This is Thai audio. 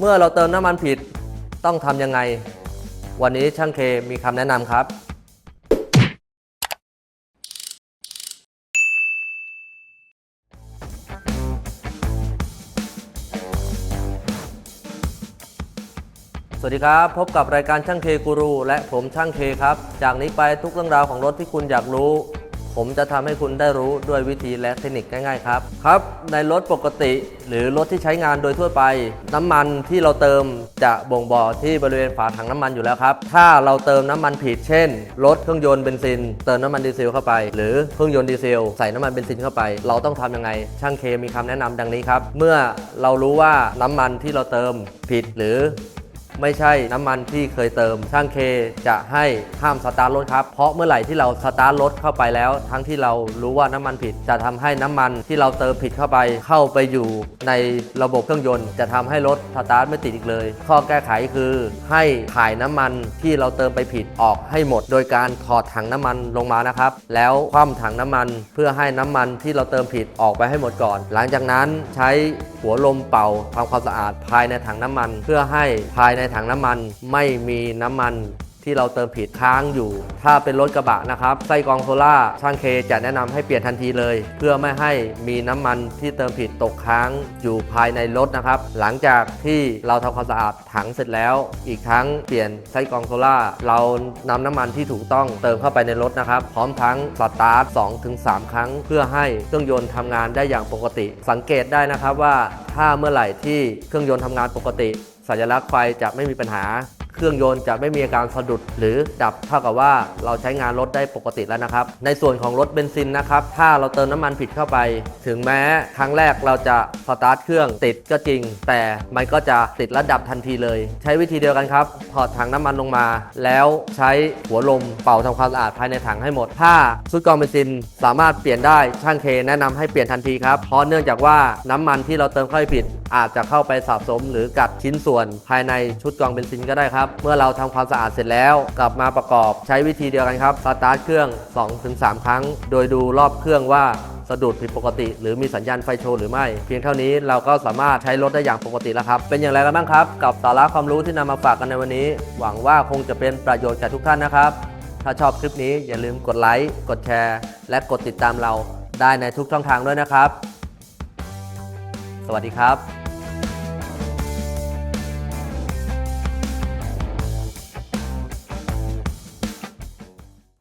เมื่อเราเติมน้ำมันผิดต้องทำยังไง วันนี้ช่างเคมีคำแนะนำครับ สวัสดีครับ พบกับรายการช่างเคกูรูและผมช่างเคครับ จากนี้ไปทุกเรื่องราวของรถที่คุณอยากรู้ ผมจะทำให้คุณได้รู้ด้วยวิธีและเทคนิคง่ายๆครับ ครับ ในรถปกติหรือรถที่ใช้งานโดยทั่วไป น้ำมันที่เราเติมจะบ่งบอกที่บริเวณฝาถังน้ำมันอยู่แล้วครับ ถ้าเราเติมน้ำมันผิดเช่น รถเครื่องยนต์เบนซิน เติมน้ำมันดีเซลเข้าไป หรือเครื่องยนต์ดีเซลใส่น้ำมันเบนซินเข้าไป เราต้องทำยังไง ช่างเคมีคำแนะนำดังนี้ครับ เมื่อเรารู้ว่าน้ำมันที่เราเติมผิดหรือ ไม่ใช่น้ำมันที่เคยเติม ช่างเคจะให้ห้ามสตาร์ทรถครับ เพราะเมื่อไหร่ที่เราสตาร์ทรถเข้าไปแล้ว ทั้งที่เรารู้ว่าน้ำมันผิด จะทำให้น้ำมันที่เราเติมผิดเข้าไป เข้าไปอยู่ในระบบเครื่องยนต์ จะทำให้รถสตาร์ทไม่ติดอีกเลย ข้อแก้ไขคือ ให้ถ่ายน้ำมันที่เราเติมไปผิดออกให้หมด โดยการถอดถังน้ำมันลงมานะครับ แล้วคว่ำถังน้ำมันเพื่อให้น้ำมันที่เราเติมผิดออกไปให้หมดก่อน หลังจากนั้นใช้หัวลมเป่าทำความสะอาดภายในถังน้ำมัน เพื่อให้ภายในถังน้ำมันไม่มีน้ำมันที่เราเติมผิดค้างอยู่ ถ้าเป็นรถกระบะนะครับไส้กรองโซล่าช่างเคจะแนะนำให้เปลี่ยนทันทีเลย เพื่อไม่ให้มีน้ำมันที่เติมผิดตกค้างอยู่ภายในรถนะครับ หลังจากที่เราทำความสะอาดถังเสร็จแล้ว อีกทั้งเปลี่ยนไส้กรองโซล่าเรานำน้ำมันที่ถูกต้องเติมเข้าไปในรถนะครับ พร้อมทั้งสตาร์ท2-3ครั้ง เพื่อให้เครื่องยนต์ทำงานได้อย่างปกติ สังเกตได้นะครับว่าถ้าเมื่อไหร่ที่เครื่องยนต์ทำงานปกติ สัญลักษณ์ไฟจะไม่มีปัญหา เครื่องยนต์จะไม่มีอาการสะดุดหรือดับเท่ากับว่าเราใช้งานรถได้ปกติแล้วนะครับ ในส่วนของรถเบนซินนะครับ ถ้าเราเติมน้ำมันผิดเข้าไป ถึงแม้ครั้งแรกเราจะสตาร์ทเครื่องติดก็จริง แต่มันก็จะติดและดับทันทีเลย ใช้วิธีเดียวกันครับถอดถังน้ำมันลงมา แล้วใช้หัวลมเป่าทำความสะอาดภายในถังให้หมด ถ้าชุดกรองเบนซินสามารถเปลี่ยนได้ช่างเคแนะนำให้เปลี่ยนทันทีครับเพราะเนื่องจากว่าน้ำมันที่เราเติมเข้าไปผิดอาจจะเข้าไปสะสมหรือกัดชิ้นส่วนภายในชุดกรองเบนซินก็ได้ครับ เมื่อเราทำความสะอาดเสร็จแล้ว กลับมาประกอบใช้วิธีเดียวกันครับสตาร์ทเครื่อง 2-3 ครั้ง โดยดูรอบเครื่องว่าสะดุดผิดปกติ หรือมีสัญญาณไฟโชว์หรือไม่ เพียงเท่านี้เราก็สามารถใช้รถได้อย่างปกติแล้วครับ เป็นอย่างไรกันบ้างครับ กับสาระความรู้ที่นำมาฝากกันในวันนี้ หวังว่าคงจะเป็นประโยชน์แก่ทุกท่านนะครับ ถ้าชอบคลิปนี้อย่าลืมกดไลค์กดแชร์ และกดติดตามเราได้ในทุกช่องทางด้วยนะครับ สวัสดีครับ